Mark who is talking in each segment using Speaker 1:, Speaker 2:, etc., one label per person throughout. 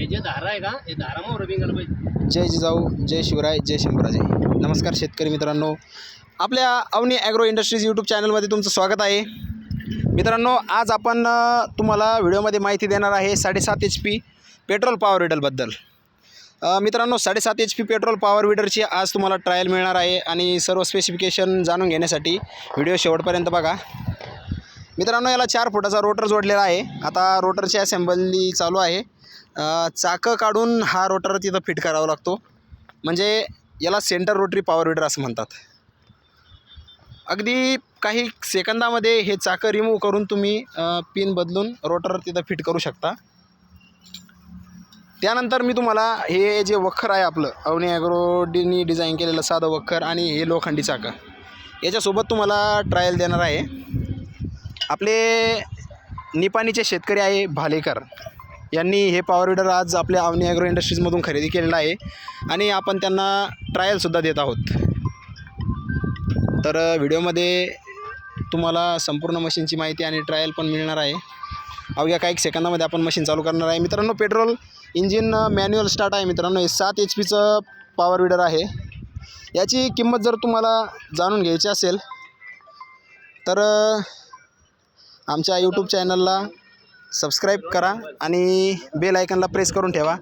Speaker 1: हे जे धारा आहे का हे धारामुळे पाहिजे.
Speaker 2: जय जिजाऊ जय शिवराय जय शंभराजे नमस्कार शेतकरी मित्रांनो. आपल्या अवनी ॲग्रो इंडस्ट्रीज यूट्यूब चॅनलमध्ये तुमचं स्वागत आहे. मित्रांनो आज आपण अ, तुम्हाला व्हिडिओमध्ये माहिती देणार आहे साडेसात एच पी पेट्रोल पॉवर विडलबद्दल अ, मित्रांनो साडेसात एच पी पेट्रोल पॉवर विडरची आज तुम्हाला ट्रायल मिळणार आहे आणि सर्व स्पेसिफिकेशन जाणून घेण्यासाठी व्हिडिओ शेवटपर्यंत बघा. मित्रांनो याला चार फुटाचा रोटर जोडलेला आहे. आता रोटरची असेंबली चालू आहे. चाकं काढून हा रोटर तिथं फिट करावा लागतो. म्हणजे याला सेंटर रोटरी पॉवर विडर असं म्हणतात. अगदी काही सेकंदामध्ये हे चाकं रिमूव्ह करून तुम्ही पिन बदलून रोटर तिथं फिट करू शकता. त्यानंतर मी तुम्हाला हे जे वखर आहे आपलं अवनी ॲग्रोडीनी डिझाईन केलेलं साधं वखर आणि हे लोखंडी चाकं याच्यासोबत तुम्हाला ट्रायल देणार आहे. आपले निपाणीचे शेतकरी आहे भालेकर. यांनी हे पॉवर विडर आज आपल्या अवनी ॲग्रो इंडस्ट्रीजमधून खरेदी केलेलं आहे. आणि आपण त्यांना ट्रायलसुद्धा देत आहोत. तर व्हिडिओमध्ये तुम्हाला संपूर्ण मशीनची माहिती आणि ट्रायल पण मिळणार आहे. अवघ्या काही सेकंदामध्ये आपण मशीन चालू करणार आहे. मित्रांनो पेट्रोल इंजिन मॅन्युअल स्टार्ट आहे मित्रांनो. हे सात एच पीचं पॉवर विडर आहे. याची किंमत जर तुम्हाला जाणून घ्यायची असेल तर आमच्या यूट्यूब चॅनलला सबस्क्राईब करा आणि बेल आयकनला प्रेस करून ठेवा.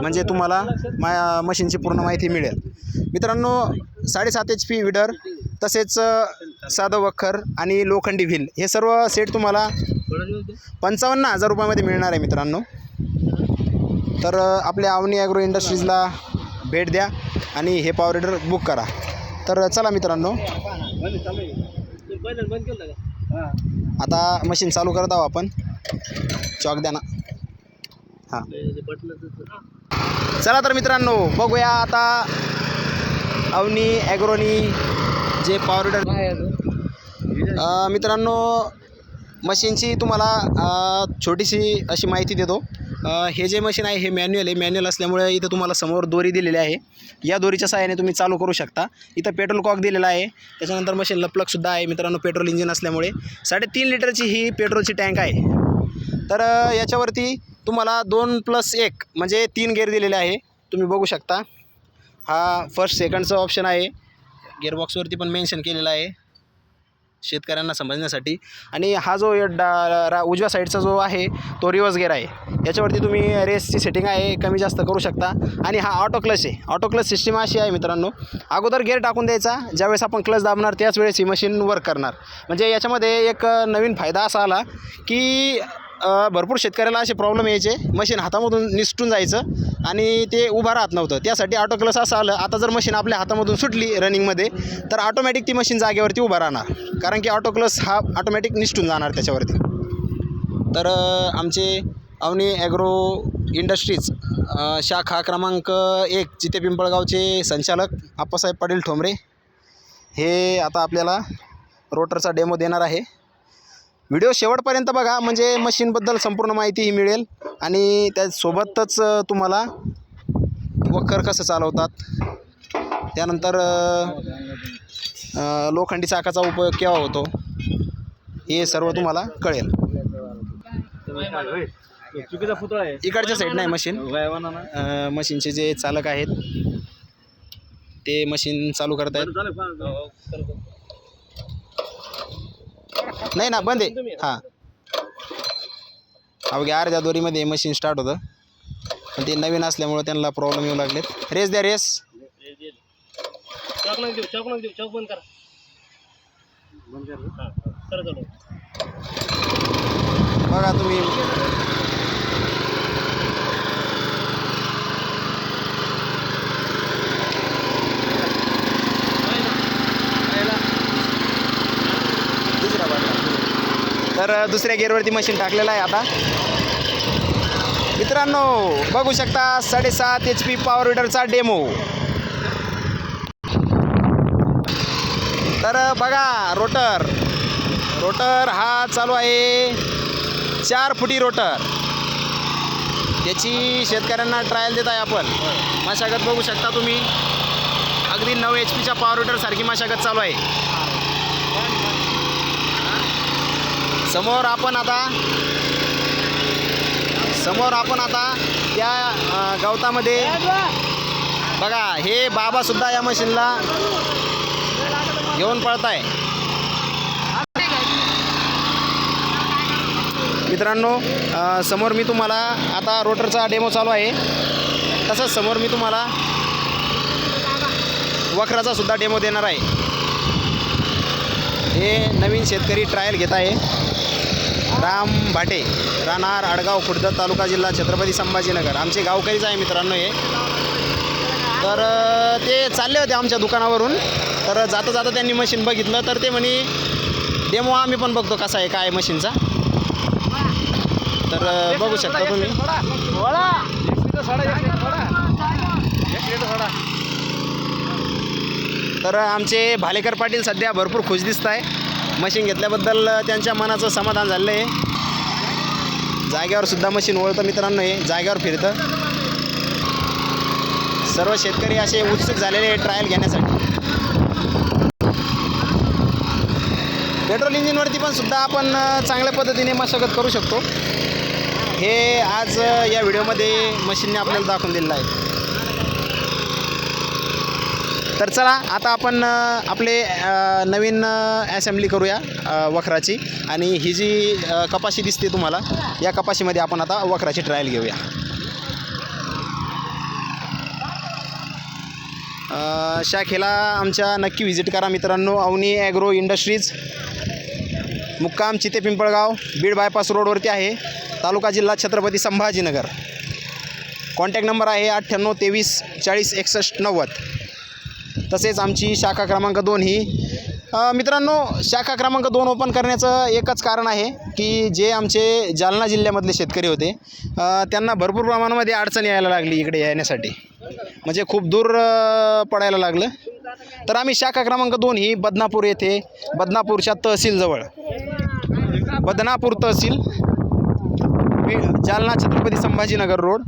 Speaker 2: म्हणजे तुम्हाला मा मशीनची पूर्ण माहिती मिळेल. मित्रांनो साडेसात एच पी विडर तसेच साधं वखर आणि लोखंडी व्हील हे सर्व सेट तुम्हाला पंचावन्न हजार रुपयामध्ये मिळणार आहे मित्रांनो. तर आपल्या अवनी ॲग्रो इंडस्ट्रीजला भेट द्या आणि हे पॉवर विडर बुक करा. तर चला मित्रांनो. आता मशीन चालू करत आहोत आपण. चॉक द्या ना. हां. चला तर मित्रांनो बघूया आता अवनी ॲग्रोनी जे पॉवर विडर अ, मित्रांनो मशीनची तुम्हाला छोटीशी अशी माहिती देतो. हे जे मशीन आहे हे मॅन्युअल आहे. मॅन्युअल असल्यामुळे इथं तुम्हाला समोर दोरी दिलेली आहे. या दोरीच्या सहाय्याने तुम्ही चालू करू शकता. इथं पेट्रोल कॉक दिलेला आहे. त्याच्यानंतर मशीनला प्लगसुद्धा आहे. मित्रांनो पेट्रोल इंजिन असल्यामुळे साडेतीन लिटरची ही पेट्रोलची टँक आहे. तर याच्यावरती तुम्हाला दोन प्लस एक म्हणजे तीन गेअर दिलेले आहे. तुम्ही बघू शकता. हा फर्स्ट सेकंडचा ऑप्शन आहे. गेअरबॉक्सवरती पण मेन्शन केलेला आहे. शेतकऱ्यांना समजण्यासाठी. आणि हा जो डा रा उजव्या साईडचा जो आहे तो रिवर्स गेअर आहे. याच्यावरती तुम्ही रेसची सेटिंग आहे कमी जास्त करू शकता. आणि हा ऑटो क्लच आहे. ऑटो क्लच सिस्टीम अशी आहे मित्रांनो. अगोदर गेअर टाकून द्यायचा. ज्यावेळेस आपण क्लच दाबणार त्याच वेळेस ही मशीन वर्क करणार. म्हणजे याच्यामध्ये एक नवीन फायदा असा आला की भरपूर शेतकऱ्याला असे प्रॉब्लेम यायचे. मशीन हातामधून निसटून जायचं आणि ते उभं राहत नव्हतं. त्यासाठी ऑटो क्लस असं आलं. आता जर मशीन आपल्या हातामधून सुटली रनिंगमध्ये तर ऑटोमॅटिक ती मशीन जागेवरती उभं राहणार. कारण की ऑटो क्लस हा ऑटोमॅटिक निसटून जाणार त्याच्यावरती. तर आमचे अवनी ॲग्रो इंडस्ट्रीज शाखा क्रमांक एक जिथे पिंपळगावचे संचालक आप्पासाहेब पाटील ठोंबरे हे आता आपल्याला रोटरचा डेमो देणार आहे. व्हिडिओ शेवटपर्यंत बघा म्हणजे मशीनबद्दल संपूर्ण माहितीही मिळेल. आणि त्यासोबतच तुम्हाला वखर कसं चालवतात त्यानंतर लोखंडी चाकाचा उपयोग केव्हा होतो हे सर्व तुम्हाला कळेल.
Speaker 1: आहे
Speaker 2: इकडच्या साईड नाही मशीन. मशीनचे जे चालक आहेत ते मशीन चालू करत आहेत नाही ना बंद आहे. हां. अवघ्या अर्ध्या दोरीमध्ये मशीन स्टार्ट होतं. पण ते नवीन असल्यामुळं त्यांना प्रॉब्लेम येऊ लागलेत. रेस द्या रेस
Speaker 1: चौक नका देऊ चौक नका देऊ चौक बंद करा. बंद करा. करा चालू.
Speaker 2: बघा तुम्ही दुसरा बटन. तर अ, दुसऱ्या गेअरवरती मशीन टाकलेलं आहे आता. मित्रांनो बघू शकता साडेसात एच पी पॉवर विडरचा डेमो तर बघा रोटर रोटर हा चालू आहे. चार फुटी रोटर त्याची शेतकऱ्यांना ट्रायल देत आहे आपण. मशागत बघू शकता तुम्ही. अगदी नऊ एच पीच्या पॉवर विडरसारखी मशागत चालू आहे. समोर आपण आता समोर आपण आता त्या गवतामध्ये बघा हे बाबा सुद्धा या मशीनला घेऊन पळत आहे मित्रांनो समोर मी तुम्हाला आता रोटरचा डेमो चालू आहे. तसंच समोर मी तुम्हाला वखराचा सुद्धा डेमो देणार आहे. हे नवीन शेतकरी ट्रायल घेत आहे. राम भाटे राहणार आडगाव खुर्द तालुका जिल्हा छत्रपती संभाजीनगर. आमचे गावकरीच आहे मित्रांनो हे. तर ते चालले होते आमच्या दुकानावरून. तर जाता जाता त्यांनी मशीन बघितलं. तर ते म्हणे डेमो आम्ही पण बघतो कसा आहे काय मशीनचा तर बघू शकता तुम्ही. तर आमचे भालेकर पाटील सध्या भरपूर खुश दिसत आहे मशीन घेतल्याबद्दल त्यांच्या मनाचं समाधान झालं आहे जागेवर सुद्धा मशीन ओळतं मित्रांनो हे जागेवर फिरतं. सर्व शेतकरी असे उत्सुक झालेले ट्रायल घेण्यासाठी. पेट्रोल इंजिनवरती पण सुद्धा आपण चांगल्या पद्धतीने मशागत करू शकतो. हे आज या व्हिडिओमध्ये मशीनने आपल्याला दाखवून दिलेलं आहे. तर चला आता आपण आपले नवीन ॲसेंब्ली करूया वखराची. आणि ही जी कपाशी दिसते तुम्हाला या कपाशीमध्ये आपण आता वखराची ट्रायल घेऊया. शाखेला आमच्या नक्की व्हिजिट करा मित्रांनो. अवनी ॲग्रो इंडस्ट्रीज मुक्काम चिते पिंपळगाव बीड बायपास रोडवरती आहे. तालुका जिल्हा छत्रपती संभाजीनगर. कॉन्टॅक्ट नंबर आहे अठ्ठ्याण्णव तेवीस चाळीस एकसष्ट नव्वद. तसेच आमची शाखा क्रमांक दोन ही मित्रांनो शाखा क्रमांक दोन ओपन करण्याचं एकच कारण आहे की जे आमचे जालना जिल्ह्यामधले शेतकरी होते त्यांना भरपूर प्रमाणामध्ये अडचण यायला लागली इकडे येण्यासाठी. म्हणजे खूप दूर पडायला लागलं. तर आम्ही शाखा क्रमांक दोन ही बदनापूर येथे बदनापूरच्या तहसीलजवळ बदनापूर तहसील जालना छत्रपती संभाजीनगर रोड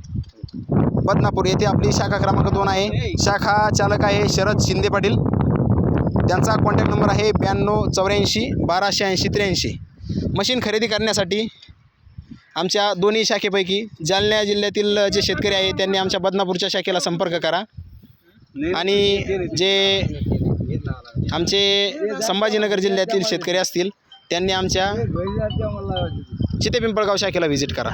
Speaker 2: बदनापूर येथे आपली शाखा क्रमांक दोन आहे. शाखा चालक आहे शरद शिंदे पाटील. त्यांचा कॉन्टॅक्ट नंबर आहे ब्याण्णव चौऱ्याऐंशी बाराशे ऐंशी त्र्याऐंशी. मशीन खरेदी करण्यासाठी आमच्या दोन्ही शाखेपैकी जालना जिल्ह्यातील जे शेतकरी आहे त्यांनी आमच्या बदनापूरच्या शाखेला संपर्क करा. आणि जे आमचे संभाजीनगर जिल्ह्यातील शेतकरी असतील त्यांनी आमच्या चिते पिंपळगाव शाखेला व्हिजिट करा.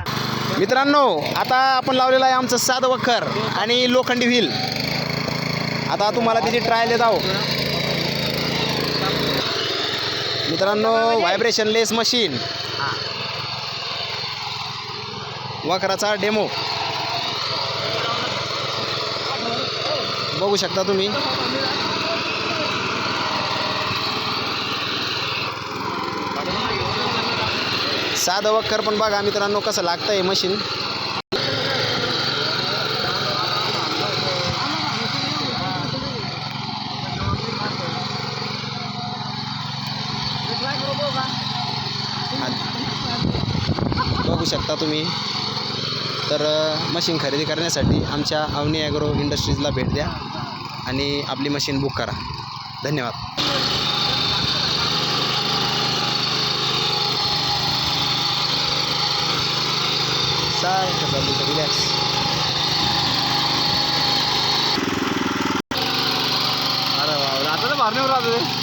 Speaker 2: मित्रांनो आता आपण लावलेलं आहे आमचं साधं वखर आणि लोखंडी व्हील. आता तुम्हाला त्याची ट्रायल देत आहो मित्रांनो व्हायब्रेशन लेस मशीन वखराचा डेमो बघू शकता तुम्ही. साधं वखर पण बघा मित्रांनो कसं लागतं आहे मशीन बघू शकता तुम्ही. तर मशीन खरेदी करण्यासाठी आमच्या अवनी ॲग्रो इंडस्ट्रीजला भेट द्या आणि आपली मशीन बुक करा. धन्यवाद. सारखं चालू रिलॅक्स
Speaker 1: अरे वा आता तर मारण्यावर राहतो